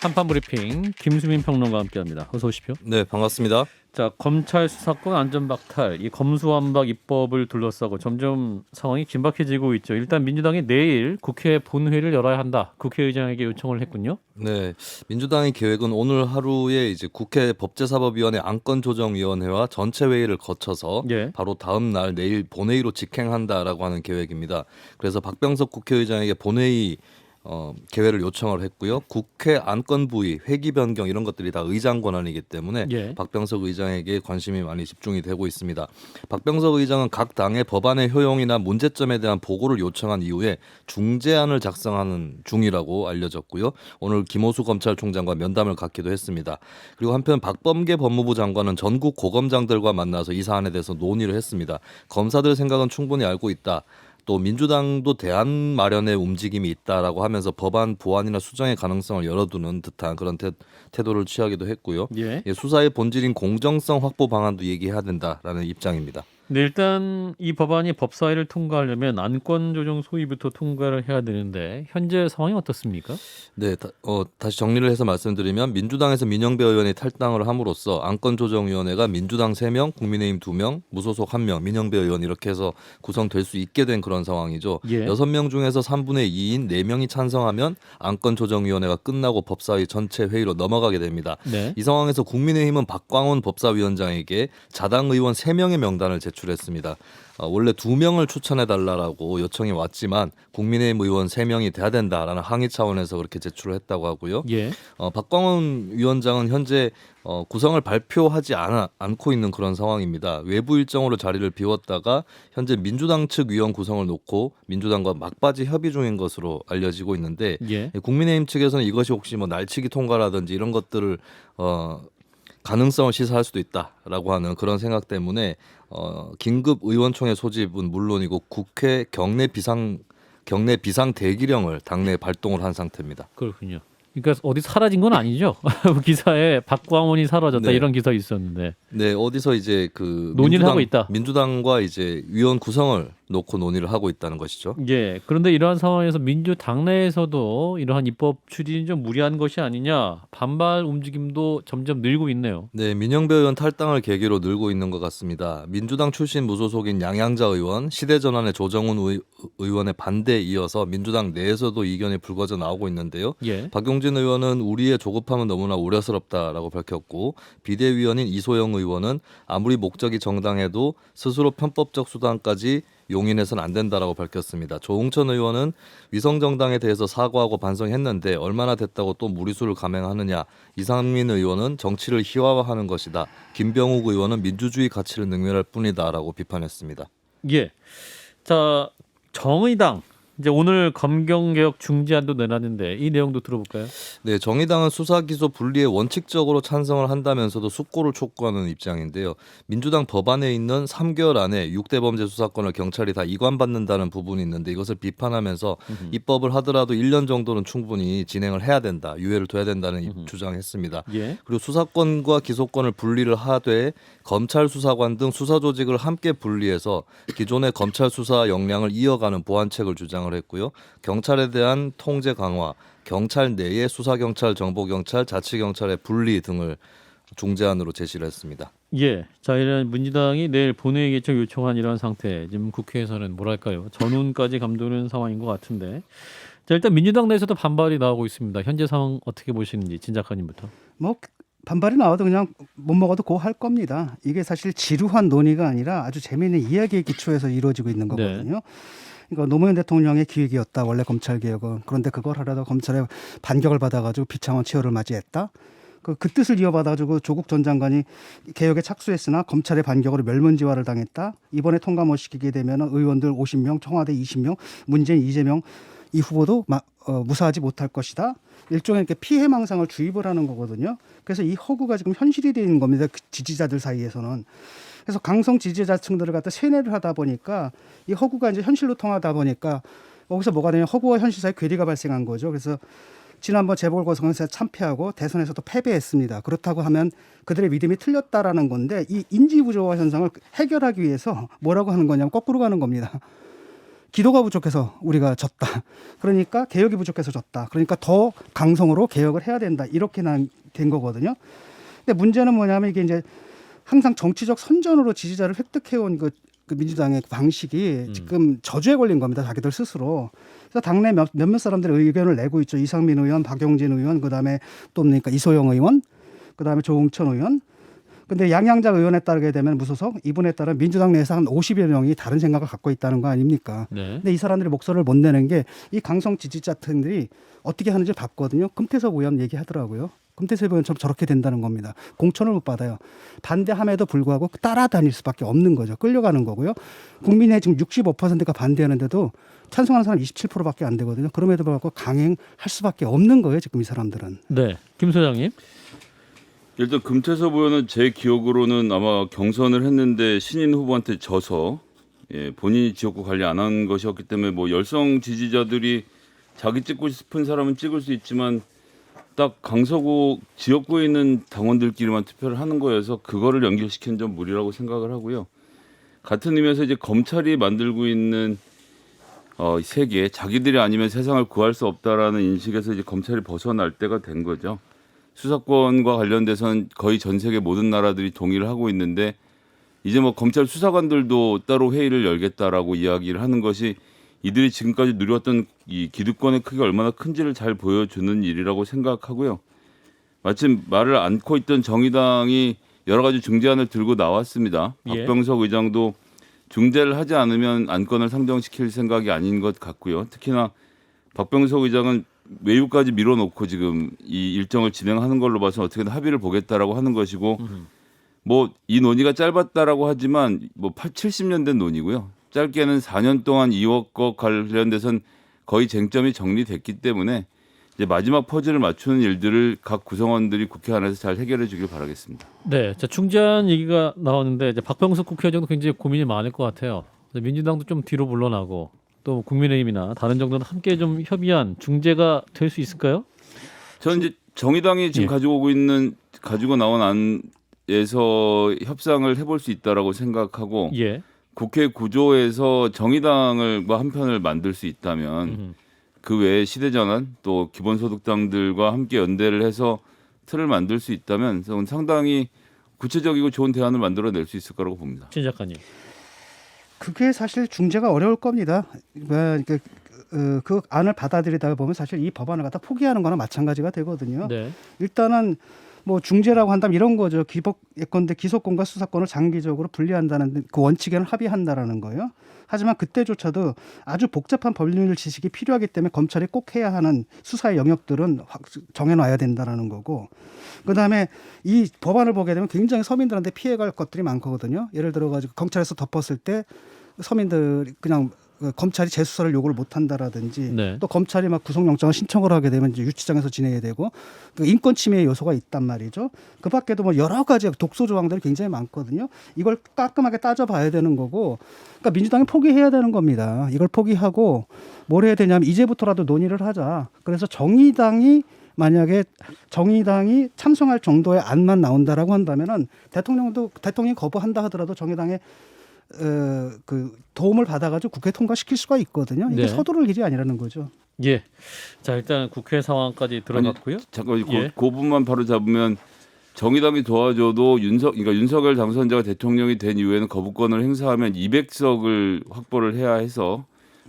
한판 브리핑 김수민 평론가와 함께합니다. 어서 오십시오. 네, 반갑습니다. 자 검찰 수사권 안전박탈 이 검수완박 입법을 둘러싸고 점점 상황이 긴박해지고 있죠. 일단 민주당이 내일 국회 본회의를 열어야 한다. 국회의장에게 요청을 했군요. 네, 민주당의 계획은 오늘 하루에 이제 국회 법제사법위원회 안건조정위원회와 전체 회의를 거쳐서 예. 바로 다음 날 내일 본회의로 직행한다라고 하는 계획입니다. 그래서 박병석 국회의장에게 본회의 어, 개회를 요청을 했고요. 국회 안건 부의, 회기 변경 이런 것들이 다 의장 권한이기 때문에 예. 박병석 의장에게 관심이 많이 집중이 되고 있습니다. 박병석 의장은 각 당의 법안의 효용이나 문제점에 대한 보고를 요청한 이후에 중재안을 작성하는 중이라고 알려졌고요. 오늘 김호수 검찰총장과 면담을 갖기도 했습니다. 그리고 한편 박범계 법무부 장관은 전국 고검장들과 만나서 이 사안에 대해서 논의를 했습니다. 검사들 생각은 충분히 알고 있다. 또 민주당도 대안 마련의 움직임이 있다라고 하면서 법안 보완이나 수정의 가능성을 열어두는 듯한 그런 태, 태도를 취하기도 했고요. 예. 예, 수사의 본질인 공정성 확보 방안도 얘기해야 된다라는 입장입니다. 네, 일단 이 법안이 법사위를 통과하려면 안건 조정 소위부터 통과를 해야 되는데 현재 상황이 어떻습니까? 네, 다, 어, 다시 정리를 해서 말씀드리면 민주당에서 민영배 의원이 탈당을 함으로써 안건조정위원회가 민주당 3명, 국민의힘 2명, 무소속 1명, 민영배 의원 이렇게 해서 구성될 수 있게 된 그런 상황이죠. 예. 여섯 명 중에서 3분의 2인 4명이 찬성하면 안건조정위원회가 끝나고 법사위 전체 회의로 넘어가게 됩니다. 네. 이 상황에서 국민의힘은 박광원 법사위원장에게 자당 의원 3명의 명단을 제출 했습니다. 어, 원래 2명을 추천해 달라라고 요청이 왔지만 국민의힘 의원 3명이 돼야 된다라는 항의 차원에서 그렇게 제출을 했다고 하고요. 예. 어, 박광원 위원장은 현재 어, 구성을 발표하지 않아, 않고 있는 그런 상황입니다. 외부 일정으로 자리를 비웠다가 현재 민주당 측 위원 구성을 놓고 민주당과 막바지 협의 중인 것으로 알려지고 있는데 예. 국민의힘 측에서는 이것이 혹시 뭐 날치기 통과라든지 이런 것들을 어 가능성을 시사할 수도 있다라고 하는 그런 생각 때문에 어 긴급 의원총회 소집은 물론이고 국회 경내 비상 경내 비상 대기령을 당내에 발동을 한 상태입니다. 그렇군요. 그러니까 어디 사라진 건 아니죠. 기사에 박광원이 사라졌다 네. 이런 기사 있었는데 네, 어디서 이제 그 논의를 하고 있다. 민주당과 이제 위원 구성을 놓고 논의를 하고 있다는 것이죠. 예. 그런데 이러한 상황에서 민주 당 내에서도 이러한 입법 추진이 좀 무리한 것이 아니냐 반발 움직임도 점점 늘고 있네요. 네, 민영배 의원 탈당을 계기로 늘고 있는 것 같습니다. 민주당 출신 무소속인 양양자 의원, 시대전환의 조정훈 의, 의원의 반대에 이어서 민주당 내에서도 이견이 불거져 나오고 있는데요. 예. 박용진 의원은 우리의 조급함은 너무나 우려스럽다라고 밝혔고 비대위원인 이소영 의원은 아무리 목적이 정당해도 스스로 편법적 수단까지 용인해서는 안 된다라고 밝혔습니다. 조홍천 의원은 위성 정당에 대해서 사과하고 반성했는데 얼마나 됐다고 또 무리수를 감행하느냐. 이상민 의원은 정치를 희화화하는 것이다. 김병욱 의원은 민주주의 가치를 능멸할 뿐이다라고 비판했습니다. 예. 자 정의당 이제 오늘 검경 개혁 중지안도 내놨는데 이 내용도 들어볼까요? 네, 정의당은 수사 기소 분리에 원칙적으로 찬성을 한다면서도 숙고를 촉구하는 입장인데요. 민주당 법안에 있는 3개월 안에 6대 범죄 수사권을 경찰이 다 이관받는다는 부분이 있는데 이것을 비판하면서 입법을 하더라도 1년 정도는 충분히 진행을 해야 된다. 유예를 둬야 된다는 입- 주장했습니다. 예. 그리고 수사권과 기소권을 분리를 하되 검찰 수사관 등 수사 조직을 함께 분리해서 기존의 검찰 수사 역량을 이어가는 보완책을 주장을 했고요. 경찰에 대한 통제 강화, 경찰 내의 수사 경찰, 정보 경찰, 자치 경찰의 분리 등을 중재안으로 제시를 했습니다. 예. 자, 이런 민주당이 내일 본회의 개최 요청한 이런 상태. 지금 국회에서는 뭐랄까요? 전운까지 감도는 상황인 것 같은데. 자, 일단 민주당 내에서도 반발이 나오고 있습니다. 현재 상황 어떻게 보시는지 진 작가님부터. 뭐 반발이 나와도 그냥 못 먹어도 고 할 겁니다. 이게 사실 지루한 논의가 아니라 아주 재미있는 이야기에 기초해서 이루어지고 있는 거거든요. 그러니까 노무현 대통령의 기획이었다 원래 검찰 개혁은 그런데 그걸 하려다 검찰의 반격을 받아가지고 비창원 치열을 맞이했다. 그, 그 뜻을 이어받아가지고 조국 전 장관이 개혁에 착수했으나 검찰의 반격으로 멸문지화를 당했다. 이번에 통과 못 시키게 되면 의원들 50명, 청와대 20명, 문재인, 이재명 이 후보도 마, 어, 무사하지 못할 것이다. 일종의 이렇게 피해망상을 주입을 하는 거거든요. 그래서 이 허구가 지금 현실이 되는 겁니다. 그 지지자들 사이에서는. 그래서 강성 지지자층들을 갖다 세뇌를 하다 보니까 이 허구가 이제 현실로 통하다 보니까 여기서 뭐가 되냐 허구와 현실 사이 괴리가 발생한 거죠. 그래서 지난번 재보궐선거에서 참패하고 대선에서도 패배했습니다. 그렇다고 하면 그들의 믿음이 틀렸다라는 건데 이 인지 부조화 현상을 해결하기 위해서 뭐라고 하는 거냐면 거꾸로 가는 겁니다. 기도가 부족해서 우리가 졌다. 그러니까 개혁이 부족해서 졌다. 그러니까 더 강성으로 개혁을 해야 된다. 이렇게 난된 거거든요. 근데 문제는 뭐냐면 이게 이제 항상 정치적 선전으로 지지자를 획득해온 그, 그 민주당의 방식이 음. 지금 저주에 걸린 겁니다. 자기들 스스로. 그래서 당내 몇, 몇몇 사람들이 의견을 내고 있죠. 이상민 의원, 박용진 의원, 그다음에 또 뭡니까 이소영 의원, 그다음에 조홍천 의원. 근데 양양자 의원에 따르게 되면 무소속 이분에 따라 민주당 내에서 한 50여 명이 다른 생각을 갖고 있다는 거 아닙니까? 네. 근데 이 사람들이 목소리를 못 내는 게 이 강성 지지자들이 어떻게 하는지 봤거든요. 금태섭 의원 얘기하더라고요. 금태섭 의원처럼 저렇게 된다는 겁니다. 공천을 못 받아요. 반대함에도 불구하고 따라다닐 수밖에 없는 거죠. 끌려가는 거고요. 국민의 지금 65%가 반대하는데도 찬성하는 사람 27%밖에 안 되거든요. 그럼에도 불구하고 강행할 수밖에 없는 거예요. 지금 이 사람들은. 네. 김 소장님. 일단 금태섭 의원은 제 기억으로는 아마 경선을 했는데 신인 후보한테 져서 예, 본인이 지역구 관리 안 한 것이었기 때문에 뭐 열성 지지자들이 자기 찍고 싶은 사람은 찍을 수 있지만 딱 강서구 지역구에 있는 당원들끼리만 투표를 하는 거여서 그거를 연결시킨 점 무리라고 생각을 하고요. 같은 의미에서 이제 검찰이 만들고 있는 어, 세계 자기들이 아니면 세상을 구할 수 없다라는 인식에서 이제 검찰이 벗어날 때가 된 거죠. 수사권과 관련돼서는 거의 전 세계 모든 나라들이 동의를 하고 있는데 이제 뭐 검찰 수사관들도 따로 회의를 열겠다라고 이야기를 하는 것이 이들이 지금까지 누렸던 이 기득권의 크기가 얼마나 큰지를 잘 보여주는 일이라고 생각하고요. 마침 말을 않고 있던 정의당이 여러 가지 중재안을 들고 나왔습니다. 예. 박병석 의장도 중재를 하지 않으면 안건을 상정시킬 생각이 아닌 것 같고요. 특히나 박병석 의장은 외유까지 밀어놓고 지금 이 일정을 진행하는 걸로 봐서 어떻게든 합의를 보겠다라고 하는 것이고 뭐 이 논의가 짧았다라고 하지만 뭐 8, 70년 된 논의고요. 짧게는 4년 동안 2억과 관련돼선 거의 쟁점이 정리됐기 때문에 이제 마지막 퍼즐을 맞추는 일들을 각 구성원들이 국회 안에서 잘 해결해 주길 바라겠습니다. 네. 자, 중재안 얘기가 나왔는데 이제 박병석 국회의장도 굉장히 고민이 많을 것 같아요. 민주당도 좀 뒤로 물러나고 또 국민의힘이나 다른 정도는 함께 좀 협의한 중재가 될 수 있을까요? 저는 이제 정의당이 지금 예. 가지고 오고 있는 가지고 나온 안에서 협상을 해볼 수 있다라고 생각하고 예. 국회 구조에서 정의당을 뭐 한편을 만들 수 있다면 음. 그 외에 시대전환 또 기본소득당들과 함께 연대를 해서 틀을 만들 수 있다면 저는 상당히 구체적이고 좋은 대안을 만들어낼 수 있을 거라고 봅니다. 신 작가님. 그게 사실 중재가 어려울 겁니다. 그러니까 그, 그 안을 받아들이다 보면 사실 이 법안을 갖다 포기하는 거나 마찬가지가 되거든요. 네. 일단은 뭐 중재라고 한다면 이런 거죠. 기복 예컨대 기소권과 수사권을 장기적으로 분리한다는 그 원칙에는 합의한다라는 거예요. 하지만 그때조차도 아주 복잡한 법률 지식이 필요하기 때문에 검찰이 꼭 해야 하는 수사의 영역들은 확 정해놔야 된다라는 거고. 그다음에 이 법안을 보게 되면 굉장히 서민들한테 피해갈 것들이 많거든요. 예를 들어 가지고 경찰에서 덮었을 때 서민들이 그냥 그 검찰이 재수사를 요구를 못 한다라든지 네. 또 검찰이 막 구속영장을 신청을 하게 되면 이제 유치장에서 지내야 되고 그 인권 침해 요소가 있단 말이죠. 그 밖에도 뭐 여러 가지 독소 조항들이 굉장히 많거든요. 이걸 깔끔하게 따져봐야 되는 거고, 그러니까 민주당이 포기해야 되는 겁니다. 이걸 포기하고 뭘 해야 되냐면 이제부터라도 논의를 하자. 그래서 정의당이 만약에 정의당이 참석할 정도의 안만 나온다라고 한다면은 대통령도 대통령이 거부한다 하더라도 정의당의 어, 그 도움을 받아가지고 국회 통과시킬 수가 있거든요. 이게 네. 서두를 일이 아니라는 거죠. 예. 자, 일단 국회 상황까지 들어갔고요. 잠깐 그, 예. 그 부분만 바로 잡으면 정의당이 도와줘도 윤석 그러니까 윤석열 당선자가 대통령이 된 이후에는 거부권을 행사하면 200석을 확보를 해야 해서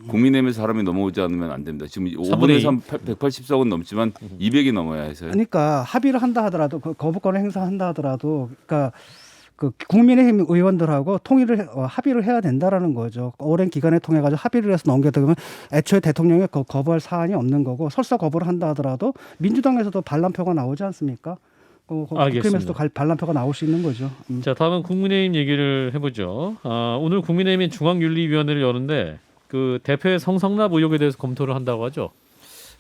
국민의힘에 사람이 넘어오지 않으면 안 됩니다. 지금 5분의 3 180석은 넘지만 200이 넘어야 해서요. 그러니까 합의를 한다 하더라도 그 거부권을 행사한다 하더라도 그러니까 그 국민의힘 의원들하고 통일을 해- 어, 합의를 해야 된다라는 거죠. 오랜 기간에 통해 가지고 합의를 해서 넘겨다 보면 애초에 대통령이 거, 거부할 사안이 없는 거고 설사 거부를 한다 하더라도 민주당에서도 반란표가 나오지 않습니까? 어. 국힘에서도 갈- 반란표가 나올 수 있는 거죠. 음. 자, 다음은 국민의힘 얘기를 해보죠. 아, 오늘 국민의힘이 중앙윤리위원회를 여는데 그 대표의 성상납 의혹에 대해서 검토를 한다고 하죠.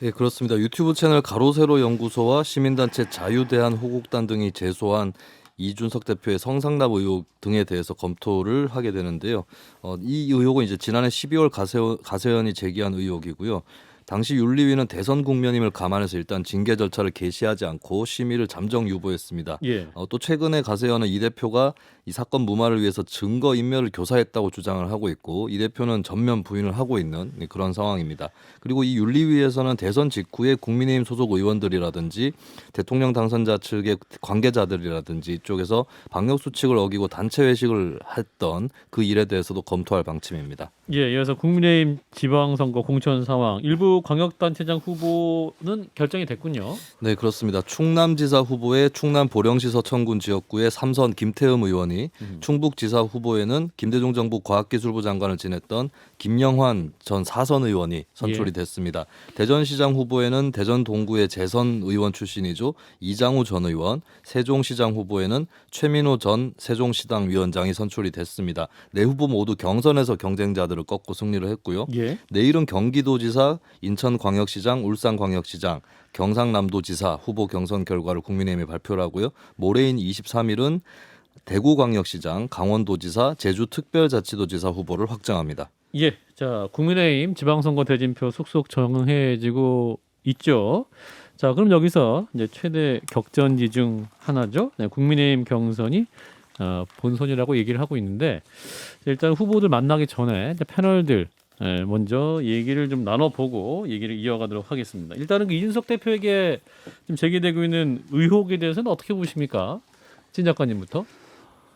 예, 그렇습니다. 유튜브 채널 가로세로 연구소와 시민단체 자유대한 호국단 등이 제소한 이준석 대표의 성상납 의혹 등에 대해서 검토를 하게 되는데요. 어, 이 의혹은 이제 지난해 12월 가세현, 가세현이 제기한 의혹이고요. 당시 윤리위는 대선 국면임을 감안해서 일단 징계 절차를 개시하지 않고 심의를 잠정 유보했습니다. 예. 어, 또 최근에 가세현은 이 대표가 이 사건 무마를 위해서 증거 인멸을 교사했다고 주장을 하고 있고 이 대표는 전면 부인을 하고 있는 네, 그런 상황입니다. 그리고 이 윤리위에서는 대선 직후에 국민의힘 소속 의원들이라든지 대통령 당선자 측의 관계자들이라든지 이쪽에서 방역 수칙을 어기고 단체 회식을 했던 그 일에 대해서도 검토할 방침입니다. 예, 이어서 국민의힘 지방선거 공천 상황 일부 광역단체장 후보는 결정이 됐군요. 네 그렇습니다. 충남지사 후보에 충남 보령시 서천군 지역구의 삼선 김태흠 의원이 충북지사 후보에는 김대중 정부 과학기술부 장관을 지냈던 김영환 전 사선 의원이 선출이 예. 됐습니다. 대전시장 후보에는 대전 동구의 재선 의원 출신이죠 이장우 전 의원, 세종시장 후보에는 최민호 전 세종시당 위원장이 선출이 됐습니다. 네 후보 모두 경선에서 경쟁자들을 꺾고 승리를 했고요. 예. 내일은 경기도지사, 인천광역시장, 울산광역시장, 경상남도지사 후보 경선 결과를 국민의힘에 발표를 하고요. 모레인 23일은 대구광역시장, 강원도지사, 제주특별자치도지사 후보를 확정합니다. 예. 자, 국민의힘 지방선거 대진표 속속 정해지고 있죠. 자, 그럼 여기서 이제 최대 격전지 중 하나죠. 네, 국민의힘 경선이 어, 본선이라고 얘기를 하고 있는데 일단 후보들 만나기 전에 패널들 예, 먼저 얘기를 좀 나눠보고 얘기를 이어가도록 하겠습니다. 일단은 그 이준석 대표에게 지금 제기되고 있는 의혹에 대해서는 어떻게 보십니까? 진 작가님부터.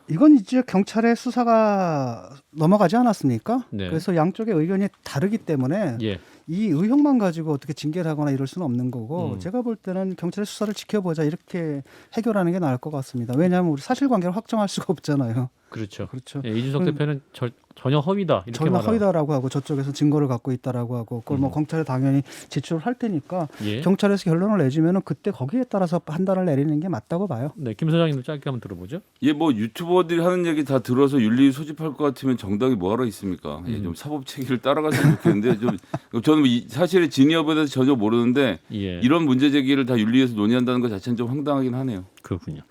이건 이제 경찰의 수사가 넘어가지 않았습니까? 네. 그래서 양쪽의 의견이 다르기 때문에 예. 이 의혹만 가지고 어떻게 징계를 하거나 이럴 수는 없는 거고 음. 제가 볼 때는 경찰의 수사를 지켜보자 이렇게 해결하는 게 나을 것 같습니다. 왜냐하면 우리 사실관계를 확정할 수가 없잖아요. 그렇죠. 그렇죠. 예, 이준석 음. 대표는 절, 전혀 허위다 이렇게 전혀 말하고. 허위다라고 하고 저쪽에서 증거를 갖고 있다라고 하고 그걸 뭐 음. 경찰에 당연히 제출을 할 테니까 예. 경찰에서 결론을 내주면은 그때 거기에 따라서 판단을 내리는 게 맞다고 봐요. 네, 김 소장님도 짧게 한번 들어보죠. 예, 뭐 유튜버들이 하는 얘기 다 들어서 윤리 소집할 것 같으면 정당이 뭐하러 있습니까? 예, 음. 좀 사법 체계를 따라갔으면 좋겠는데 좀 저는 이 사실의 진위여부에 대해서 전혀 모르는데 예. 이런 문제 제기를 다 윤리에서 논의한다는 것 자체는 좀 황당하긴 하네요. 그렇군요.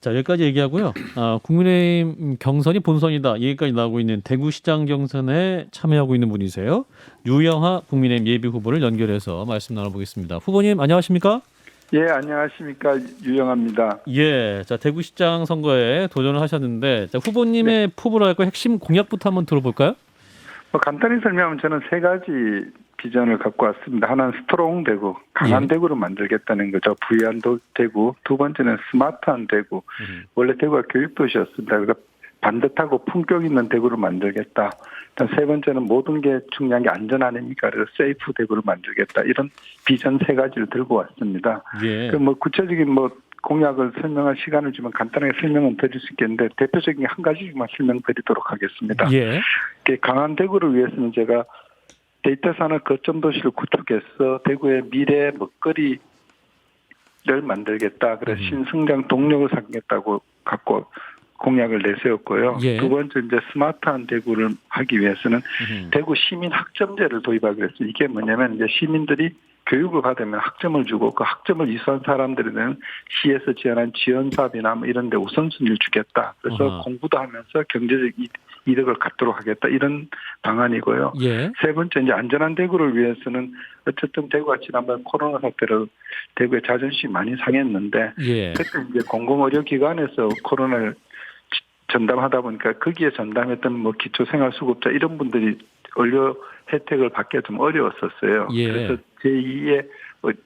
자 여기까지 얘기하고요. 아, 국민의힘 경선이 본선이다. 얘기까지 나오고 있는 대구시장 경선에 참여하고 있는 분이세요. 유영하 국민의힘 예비 후보를 연결해서 말씀 나눠보겠습니다. 후보님 안녕하십니까? 예, 안녕하십니까. 유영합니다. 예, 자 대구시장 선거에 도전을 하셨는데 자, 후보님의 포부랄까 핵심 공약부터 한번 들어볼까요? 뭐 간단히 설명하면 저는 세 가지 비전을 갖고 왔습니다. 하나는 스트롱 대구, 강한 예. 대구를 만들겠다는 거죠. 부유한 도- 대구. 두 번째는 스마트한 대구. 원래 대구가 교육도시였습니다. 그래서 반듯하고 품격 있는 대구를 만들겠다. 일단 세 번째는 모든 게 중요한 게 안전 아닙니까? 그래서 세이프 대구를 만들겠다. 이런 비전 세 가지를 들고 왔습니다. 예. 그뭐 구체적인 뭐 공약을 설명할 시간을 주면 간단하게 설명은 드릴 수 있겠는데 대표적인 한 가지만 설명드리도록 하겠습니다. 예. 그 강한 대구를 위해서는 제가 데이터 산업 거점 도시를 구축해서 대구의 미래 먹거리를 만들겠다. 그래서 음. 신성장 동력을 삼겠다고 갖고 공약을 내세웠고요. 예. 두 번째 이제 스마트한 대구를 하기 위해서는 음. 대구 시민 학점제를 도입하기로 했어요. 이게 뭐냐면 이제 시민들이 교육을 받으면 학점을 주고 그 학점을 이수한 사람들에는 시에서 지원한 지원 사업이나 뭐 이런 데 우선순위를 주겠다. 그래서 아하. 공부도 하면서 경제적 이- 이득을 갖도록 하겠다. 이런 방안이고요. 예. 세 번째 이제 안전한 대구를 위해서는 어쨌든 대구가 지난번 코로나 사태로 대구의 자존심이 많이 상했는데 예. 그때 이제 공공의료기관에서 코로나를 지- 전담하다 보니까 거기에 전담했던 뭐 기초생활수급자 이런 분들이 의료 혜택을 받기가 좀 어려웠었어요. 예. 그래서 제2의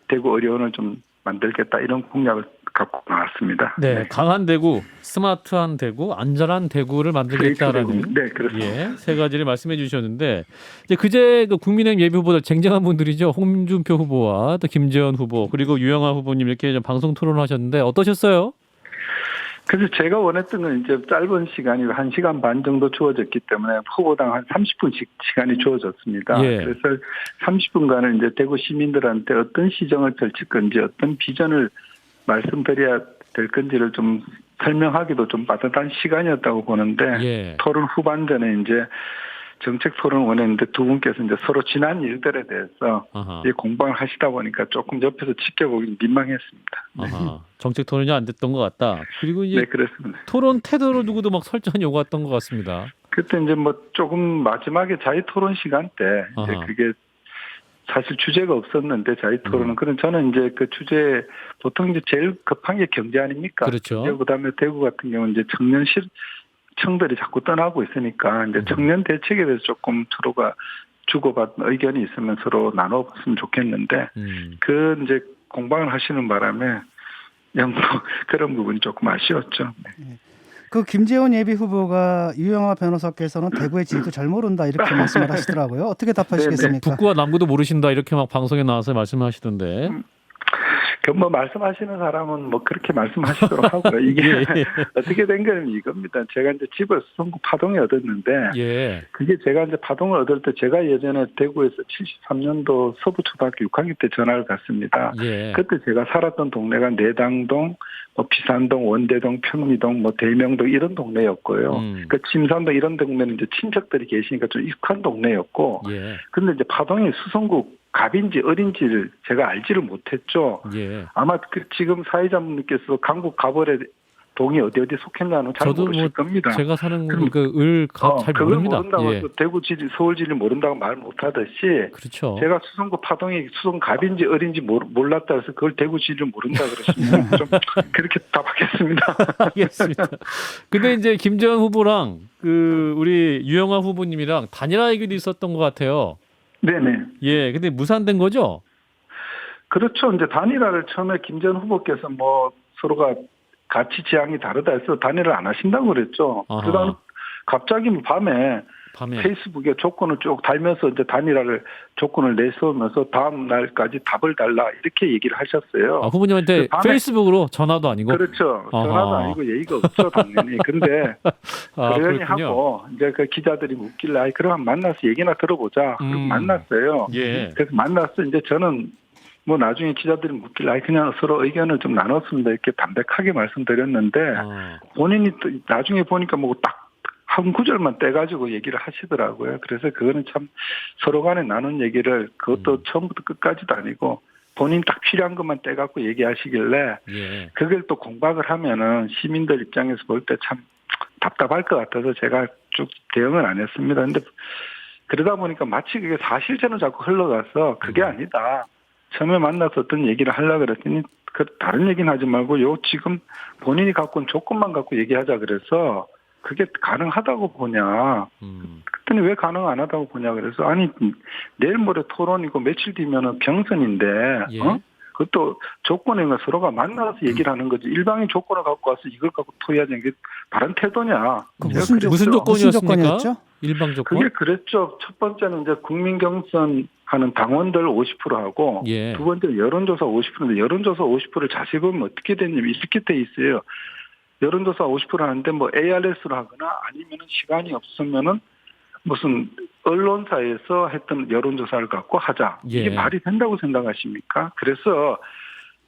대구 의료원을 좀 만들겠다 이런 공약을 갖고 나왔습니다. 네, 강한 대구, 스마트한 대구, 안전한 대구를 만들겠다라는 대구. 네, 그렇습니다. 예, 세 가지를 말씀해 주셨는데 이제 그제 그 국민의힘 예비 후보들 쟁쟁한 분들이죠. 홍준표 후보와 또 김재원 후보 그리고 유영아 후보님 이렇게 좀 방송 토론하셨는데 어떠셨어요? 그래서 제가 원했던 건 이제 짧은 시간이 한 시간 반 정도 주어졌기 때문에 후보당 한 30분씩 시간이 주어졌습니다. 예. 그래서 30분간은 이제 대구 시민들한테 어떤 시정을 펼칠 건지 어떤 비전을 말씀드려야 될 건지를 좀 설명하기도 좀 빠듯한 시간이었다고 보는데 예. 토론 후반전에 이제 정책 토론을 원했는데 두 분께서 이제 서로 지난 일들에 대해서 아하. 이 공방을 하시다 보니까 조금 옆에서 지켜보기 민망했습니다. 아하. 정책 토론이 안 됐던 것 같다. 그리고 이제 네. 토론 태도를 두고도 막 설전이 오갔던 것 같습니다. 그때 이제 뭐 조금 마지막에 자유 토론 시간 때. 그게 사실 주제가 없었는데 자유 토론은 음. 그런 저는 이제 그 주제 보통 이제 제일 급한 게 경제 아닙니까? 그렇죠. 그다음에 대구 같은 경우는 이제 청년 실 청들이 자꾸 떠나고 있으니까 이제 음. 청년 대책에 대해서 조금 서로가 주고받는 의견이 있으면 서로 나눠봤으면 좋겠는데 음. 그 이제 공방을 하시는 바람에 뭐 그런 부분이 조금 아쉬웠죠. 네. 그 김재원 예비 후보가 유영아 변호사께서는 대구의 지리도 잘 모른다 이렇게 말씀을 하시더라고요. 어떻게 답하시겠습니까? 북구와 남구도 모르신다 이렇게 막 방송에 나와서 말씀하시던데. 그뭐 말씀하시는 사람은 뭐 그렇게 말씀하시도록 하고요. 이게 예, 예. 어떻게 된 거는 이겁니다. 제가 이제 집을 수성구 파동에 얻었는데 예. 그게 제가 이제 파동을 얻을 때 제가 예전에 대구에서 73년도 서부초등학교 6학년 때 전화를 갔습니다. 예. 그때 제가 살았던 동네가 내당동, 뭐 비산동, 원대동, 평리동, 뭐 대명동 이런 동네였고요. 음. 그 침산동 이런 동네는 이제 친척들이 계시니까 좀 익숙한 동네였고, 예. 근데 이제 파동이 수성구 갑인지 어린지를 제가 알지를 못했죠. 예. 아마 그 지금 사회자분께서 강북 가벌의 동이 어디 어디 속했냐는 잘 저도 모르실 뭐 겁니다. 제가 사는 그을잘 어, 그걸 모릅니다. 모른다고 예. 해서 대구 지리, 서울 지리 모른다고 말 못하듯이 그렇죠. 제가 수성구 파동이 수성 갑인지 어린지 몰랐다 해서 그걸 대구 지리를 모른다 그러시면 좀 그렇게 답하겠습니다. 알겠습니다. 근데 이제 김재원 후보랑 그 우리 유영아 후보님이랑 단일화 얘기도 있었던 것 같아요. 네네. 예. 근데 무산된 거죠? 그렇죠. 이제 단일화를 처음에 김전 후보께서 뭐 서로가 가치 지향이 다르다 해서 단일화를 안 하신다고 그랬죠. 아하. 그다음 갑자기 뭐 밤에 밤에. 페이스북에 조건을 쭉 달면서 이제 단일화를 조건을 내세우면서 다음 날까지 답을 달라 이렇게 얘기를 하셨어요. 아, 후보님한테 그 페이스북으로 전화도 아니고. 그렇죠. 전화도. 아니고 예의가 없죠, 당연히. 근데 아, 그러니. 하고 이제 그 기자들이 묻길래 그럼 만나서 얘기나 들어보자. 음. 만났어요. 예. 그래서 만나서 이제 저는 뭐 나중에 기자들이 묻길래 아이 그냥 서로 의견을 좀 나눴습니다. 이렇게 담백하게 말씀드렸는데 아, 본인이 또 나중에 보니까 뭐 딱 한 구절만 떼가지고 얘기를 하시더라고요. 그래서 그거는 참 서로 간에 나눈 얘기를 그것도 음. 처음부터 끝까지도 아니고 본인 딱 필요한 것만 떼갖고 얘기하시길래 예. 그걸 또 공박을 하면은 시민들 입장에서 볼 때 참 답답할 것 같아서 제가 쭉 대응을 안 했습니다. 근데 그러다 보니까 마치 그게 사실처럼 자꾸 흘러가서 그게 음. 아니다. 처음에 만나서 어떤 얘기를 하려고 그랬더니 그 다른 얘기는 하지 말고 요 지금 본인이 갖고 온 조건만 갖고 얘기하자 그래서 그게 가능하다고 보냐. 음. 그랬더니 왜 가능 안 하다고 보냐 그래서 아니 내일 모레 토론이고 며칠 뒤면은 경선인데 예. 어? 그것도 조건이가 서로가 만나서 얘기를 하는 거지 일방의 조건을 갖고 와서 이걸 갖고 토의하자는 게 바른 태도냐 그 무슨 그랬죠. 무슨 조건- 무슨 조건이었습니까? 조건이었죠? 일방 조건? 그게 그랬죠 첫 번째는 이제 국민 경선 하는 당원들 50%하고 예. 두 번째 여론조사 50%인데 여론조사 50%를 자세히 보면 어떻게 됐냐면 이렇게 돼 있어요. 여론조사 50% 하는데 뭐 ARS로 하거나 아니면은 시간이 없으면은 무슨 언론사에서 했던 여론조사를 갖고 하자. 예. 이게 말이 된다고 생각하십니까? 그래서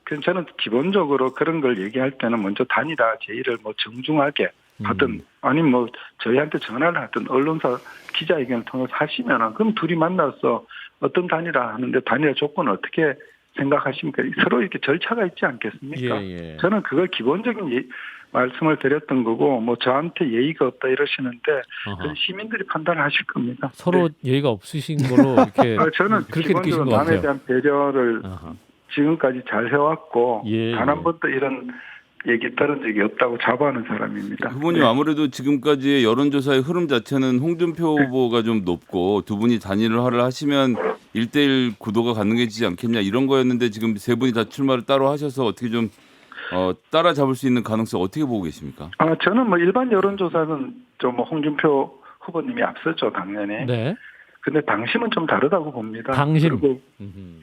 그 저는 기본적으로 그런 걸 얘기할 때는 먼저 단일화 제의를 뭐 정중하게 하든 음. 아니면 뭐 저희한테 전화를 하든 언론사 기자회견을 통해서 하시면은 그럼 둘이 만나서 어떤 단일화 하는데 단일화 조건을 어떻게 생각하십니까? 서로 이렇게 절차가 있지 않겠습니까? 예, 예. 저는 그걸 기본적인 예- 말씀을 드렸던 거고 뭐 저한테 예의가 없다 이러시는데 시민들이 판단을 하실 겁니다. 서로 예의가 없으신 걸로 이렇게 네. 어, 저는 그렇게 느끼신 기본적으로 것 남에 같아요. 대한 배려를 아하. 지금까지 잘 해왔고 예, 단 예. 한 번도 이런 얘기 들은 적이 없다고 자부하는 사람입니다. 후보님 네. 아무래도 지금까지의 여론조사의 흐름 자체는 홍준표 네. 후보가 좀 높고 두 분이 단일화를 하시면 1대1 구도가 가능해지지 않겠냐 이런 거였는데 지금 세 분이 다 출마를 따로 하셔서 어떻게 좀 어, 따라잡을 수 있는 가능성 어떻게 보고 계십니까? 아, 저는 뭐 일반 여론조사는 좀뭐 홍준표 후보님이 앞섰죠, 당연히. 네. 근데 당심은 좀 다르다고 봅니다. 당심. 그리고 음흠.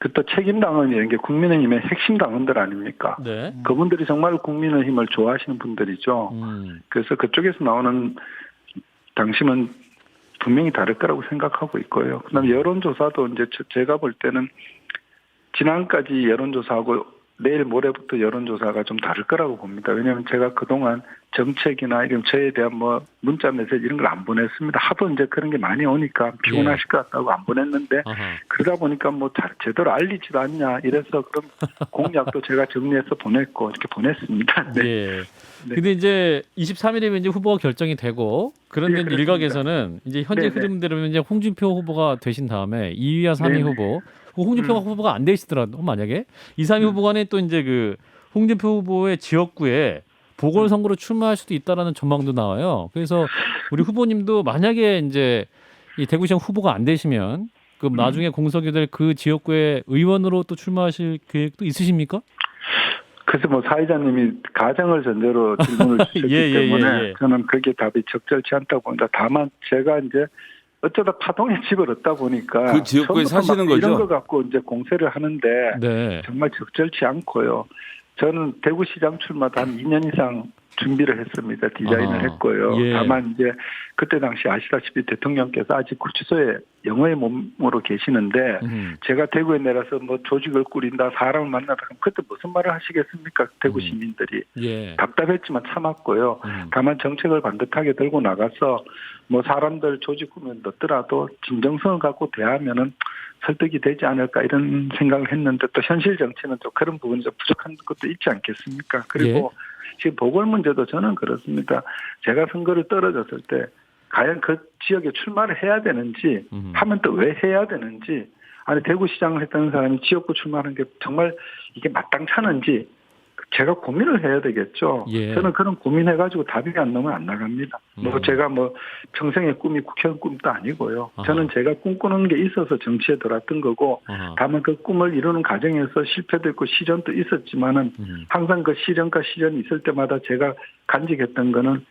그또 책임당원 이런 게 국민의힘의 핵심 당원들 아닙니까? 네. 그분들이 정말 국민의힘을 좋아하시는 분들이죠. 음. 그래서 그쪽에서 나오는 당심은 분명히 다를 거라고 생각하고 있고요. 그다음에 여론조사도 이제 저- 제가 볼 때는 지난까지 여론조사하고 내일 모레부터 여론조사가 좀 다를 거라고 봅니다. 왜냐하면 제가 그동안 정책이나 이런 저에 대한 뭐 문자 메시지 이런 걸 안 보냈습니다. 하도 이제 그런 게 많이 오니까 피곤하실 것 같다고 안 보냈는데 아하. 그러다 보니까 뭐 잘 제대로 알리지도 않냐 이래서 그런 공약도 제가 정리해서 보냈고 이렇게 보냈습니다. 네. 예. 네. 근데 이제 23일이면 이제 후보가 결정이 되고 그런데 예. 일각에서는 이제 현재 네네. 흐름대로면 이제 홍준표 후보가 되신 다음에 2위와 3위 네네. 후보, 그 홍준표 음. 후보가 안 되시더라도 만약에 2, 3위 후보 간에 또 이제 그 홍준표 후보의 지역구에 보궐선거로 출마할 수도 있다라는 전망도 나와요. 그래서 우리 후보님도 만약에 이제 이 대구시장 후보가 안 되시면 그 음. 나중에 공석이 될 그 지역구에 의원으로 또 출마하실 계획도 있으십니까? 그래서 뭐 사회자님이 가정을 전제로 질문을 주셨기 예, 예, 예, 때문에 예. 저는 그게 답이 적절치 않다고 봅니다. 다만 제가 이제 어쩌다 파동에 집을 얻다 보니까 그 지역구에 사시는 막 이런 거죠? 거 갖고 이제 공세를 하는데 네. 정말 적절치 않고요. 저는 대구시장 출마도 한 2년 이상 준비를 했습니다. 디자인을 아, 했고요. 예. 다만 이제 그때 당시 아시다시피 대통령께서 아직 구치소에 영어의 몸으로 계시는데 음. 제가 대구에 내려서 뭐 조직을 꾸린다, 사람을 만나다 그럼 그때 무슨 말을 하시겠습니까? 대구 음. 시민들이 예. 답답했지만 참았고요. 음. 다만 정책을 반듯하게 들고 나가서 뭐 사람들 조직 꾸면 넣더라도 진정성을 갖고 대하면은 설득이 되지 않을까 이런 생각을 했는데 또 현실 정치는 또 그런 부분이 좀 부족한 것도 있지 않겠습니까? 그리고 지금 보궐 문제도 저는 그렇습니다. 제가 선거를 떨어졌을 때 과연 그 지역에 출마를 해야 되는지 음. 하면 또 왜 해야 되는지 아니 대구시장을 했다는 사람이 지역구 출마하는 게 정말 이게 마땅찮은지 제가 고민을 해야 되겠죠. 예. 저는 그런 고민해가지고 답이 안 나오면 안 나갑니다. 뭐 음. 제가 뭐 평생의 꿈이 국회의원 꿈도 아니고요. 아하. 저는 제가 꿈꾸는 게 있어서 정치에 들어왔던 거고 아하. 다만 그 꿈을 이루는 과정에서 실패도 있고 시련도 있었지만은 음. 항상 그 시련과 시련이 있을 때마다 제가 간직했던 거는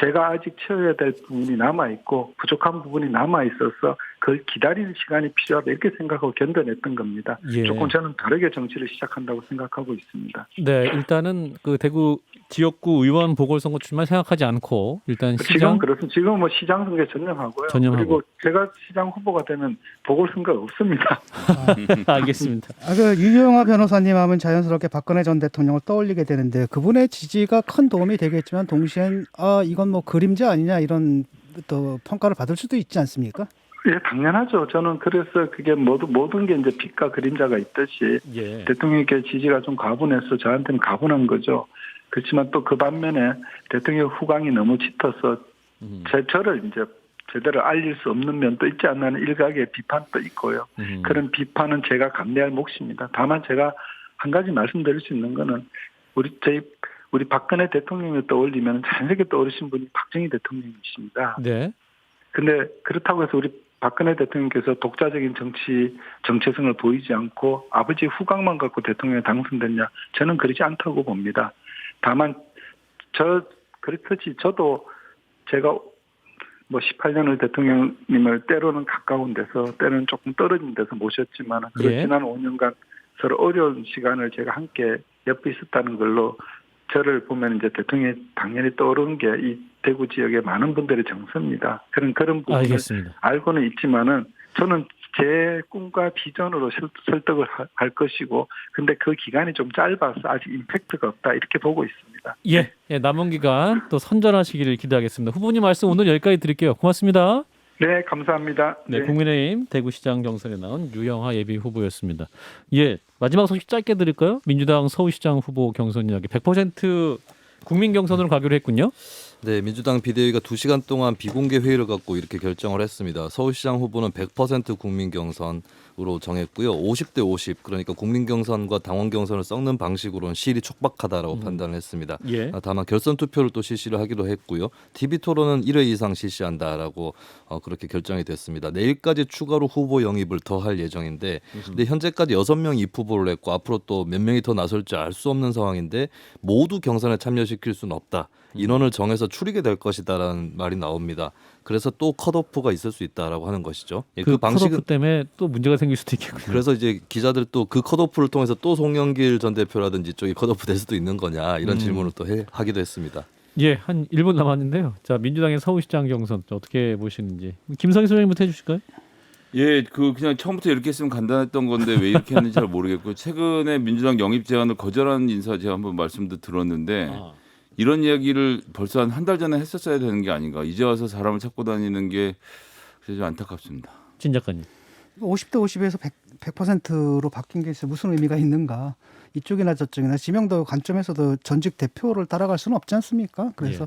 제가 아직 채워야 될 부분이 남아 있고 부족한 부분이 남아 있어서 그걸 기다리는 시간이 필요하다 이렇게 생각하고 견뎌냈던 겁니다. 예. 조금 저는 다르게 정치를 시작한다고 생각하고 있습니다. 네, 일단은 그 대구 지역구 의원 보궐선거 출마 생각하지 않고 일단 지금 시장 그렇습니다. 지금 뭐 시장 선거에 전념하고요. 전념하고. 그리고 제가 시장 후보가 되면 보궐선거가 없습니다. 알겠습니다. 아, 그 유영아 변호사님 하면 자연스럽게 박근혜 전 대통령을 떠올리게 되는데 그분의 지지가 큰 도움이 되겠지만 동시엔 아 이건 뭐 그림자 아니냐 이런 또 평가를 받을 수도 있지 않습니까? 예, 당연하죠. 저는 그래서 그게 모든 모든 게 이제 빛과 그림자가 있듯이 예. 대통령께 지지가 좀 가분해서 저한테는 가분한 거죠. 그렇지만 또 그 반면에 대통령 후광이 너무 짙어서 음, 제 저를 이제 제대로 알릴 수 없는 면도 있지 않나는 일각의 비판도 있고요. 음. 그런 비판은 제가 감내할 몫입니다. 다만 제가 한 가지 말씀드릴 수 있는 거는 우리 저희 우리 박근혜 대통령을 떠올리면 자연스럽게 떠오르신 분이 박정희 대통령이십니다. 네. 근데 그렇다고 해서 우리 박근혜 대통령께서 독자적인 정치 정체성을 보이지 않고 아버지 후광만 갖고 대통령에 당선됐냐? 저는 그러지 않다고 봅니다. 다만 저 그렇듯이 저도 제가 뭐 18년을 대통령님을 때로는 가까운 데서 때로는 조금 떨어진 데서 모셨지만 그 예. 지난 5년간 서로 어려운 시간을 제가 함께 옆에 있었다는 걸로 저를 보면 이제 대통령이 당연히 떠오르는 게 이 대구 지역의 많은 분들의 정서입니다. 그런 그런 부분을 알겠습니다. 알고는 있지만은 저는 제 꿈과 비전으로 설- 설득을 하- 할 것이고 근데 그 기간이 좀 짧아서 아직 임팩트가 없다 이렇게 보고 있습니다. 예. 예, 남은 기간 또 선전하시기를 기대하겠습니다. 후보님 말씀 오늘 여기까지 드릴게요. 고맙습니다. 네, 감사합니다. 네, 국민의힘 대구시장 경선에 나온 유영하 예비 후보였습니다. 예, 마지막 소식 짧게 드릴까요? 민주당 서울시장 후보 경선 이야기 100% 국민 경선으로 가기로 했군요. 네, 민주당 비대위가 2시간 동안 비공개 회의를 갖고 이렇게 결정을 했습니다. 서울시장 후보는 100% 국민 경선 으로 정했고요. 50대 50 그러니까 국민 경선과 당원 경선을 섞는 방식으로는 실이 촉박하다라고 판단을 했습니다. 예. 아, 다만 결선 투표를 또 실시를 하기로 했고요. TV 토론은 1회 이상 실시한다라고 어, 그렇게 결정이 됐습니다. 내일까지 추가로 후보 영입을 더 할 예정인데 근데 현재까지 6명 입후보를 했고 앞으로 또 몇 명이 더 나설지 알 수 없는 상황인데 모두 경선에 참여시킬 수는 없다. 인원을 정해서 추리게 될 것이다라는 말이 나옵니다. 그래서 또 컷오프가 있을 수 있다라고 하는 것이죠. 예, 그, 그 컷오프 때문에 또 문제가 생길 수도 있겠군요. 그래서 이제 기자들 또 그 컷오프를 통해서 또 송영길 전 대표라든지 쪽이 컷오프 될 수도 있는 거냐 이런 음. 질문을 또 해, 하기도 했습니다. 예, 한 1분 남았는데요. 자, 민주당의 서울시장 경선 어떻게 보시는지 김성희 소장님부터 해주실까요? 예, 그 그냥 처음부터 이렇게 했으면 간단했던 건데 왜 이렇게 했는지 잘 모르겠고 최근에 민주당 영입 제안을 거절한 인사 제가 한번 말씀도 들었는데 아, 이런 이야기를 벌써 한 한 달 전에 했었어야 되는 게 아닌가. 이제 와서 사람을 찾고 다니는 게 그래서 좀 안타깝습니다. 진 작가님. 50대 50에서 100, 100%로 바뀐 게 있어 무슨 의미가 있는가? 이쪽이나 저쪽이나 지명도 관점에서도 전직 대표를 따라갈 수는 없지 않습니까? 그래서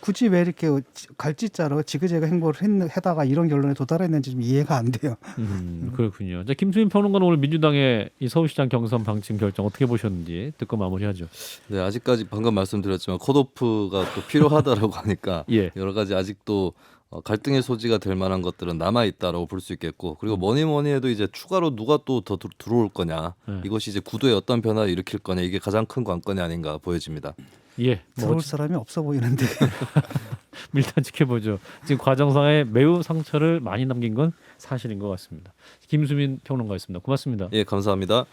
굳이 왜 이렇게 갈짓자로 지그재그 행보를 했, 해다가 이런 결론에 도달했는지 좀 이해가 안 돼요. 음, 그렇군요. 자, 김수민 평론가는 오늘 민주당의 이 서울시장 경선 방침 결정 어떻게 보셨는지 듣고 마무리하죠. 네, 아직까지 방금 말씀드렸지만 컷오프가 또 필요하다라고 하니까 예. 여러 가지 아직도 어, 갈등의 소지가 될 만한 것들은 남아 있다라고 볼 수 있겠고 그리고 뭐니 뭐니 해도 이제 추가로 누가 또 더 들어올 거냐 네. 이것이 이제 구도에 어떤 변화를 일으킬 거냐 이게 가장 큰 관건이 아닌가 보여집니다. 예. 뭐 들어올 사람이 없어 보이는데. 일단 지켜보죠. 지금 과정상에 매우 상처를 많이 남긴 건 사실인 것 같습니다. 김수민 평론가였습니다. 고맙습니다. 예, 감사합니다.